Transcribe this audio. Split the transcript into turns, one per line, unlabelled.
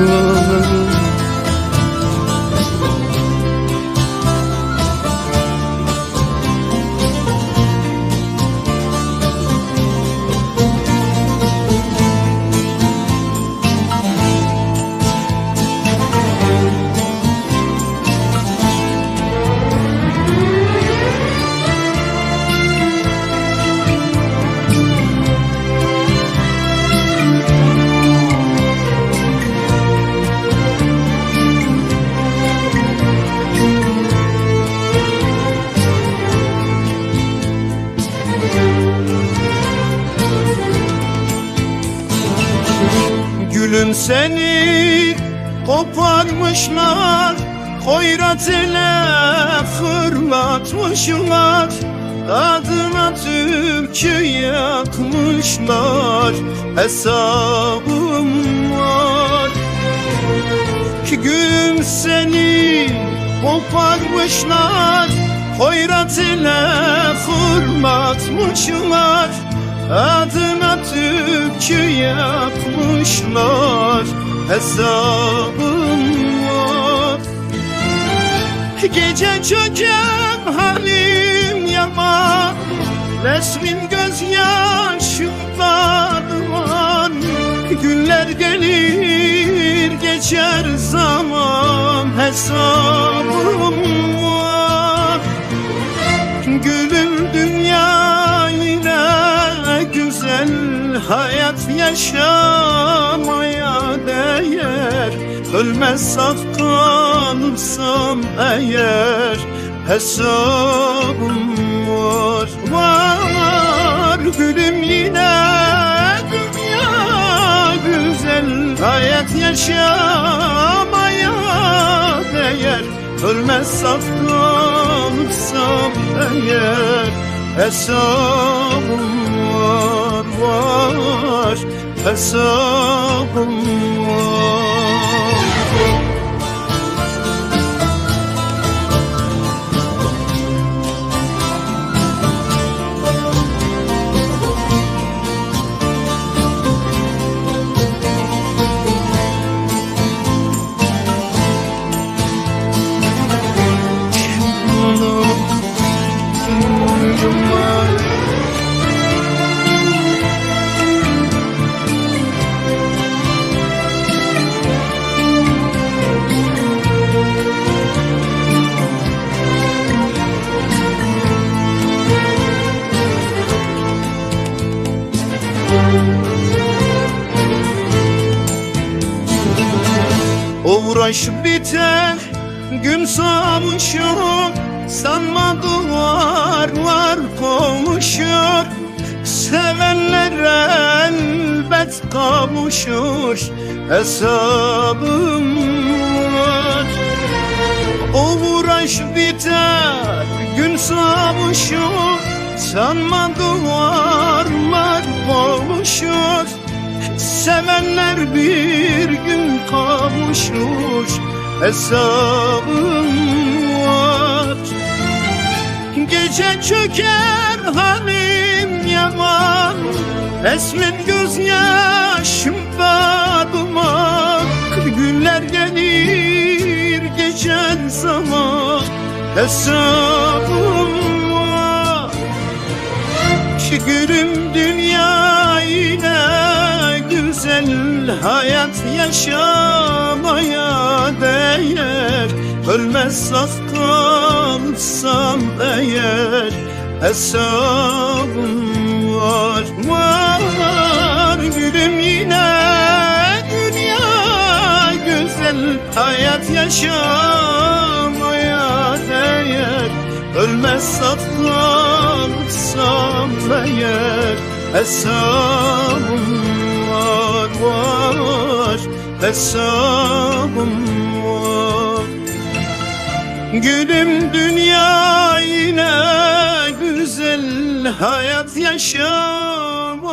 Gülüm seni koparmışlar. Hoyrat ile fırlatmışlar. Adına türkü yakmışlar. Hesabım var. Ki Gülüm seni koparmışlar. Hoyrat ile fırlatmışlar Adına türkü yapmışlar Hesabım var. Gece çöken halim yaman Resmin gözyaşımdan var. Günler gelir geçer zaman Hesabım var Hayat yaşamaya değer. Ölmez saf kalırsam eğer. Hesabım var, var Gülüm yine dünya güzel. Hayat yaşamaya değer. Ölmez saf kalırsam eğer. Hesabım var Hesabım var Uğraş biter gün savuşur Sanma duvarlar konuşur. Sevenler elbet kavuşur Hesabım var. Uğraş biter gün savuşur Sanma duvarlar konuşur. Sevenler bir gün kavuşur Hesabım var. Gece çöker halim yaman Resmin gözyaşımda duman Günler gelir geçen zaman Hesabım var. Şükürüm dünya Hayat yaşamaya değer. Ölmez saf kalsam eğer Hesabım var, var Gülüm yine dünya. Güzel Hayat yaşamaya değer. Ölmez saf kalsam eğer Hesabım var var Hesabım Gülüm dünya yine güzel Hayat yaşam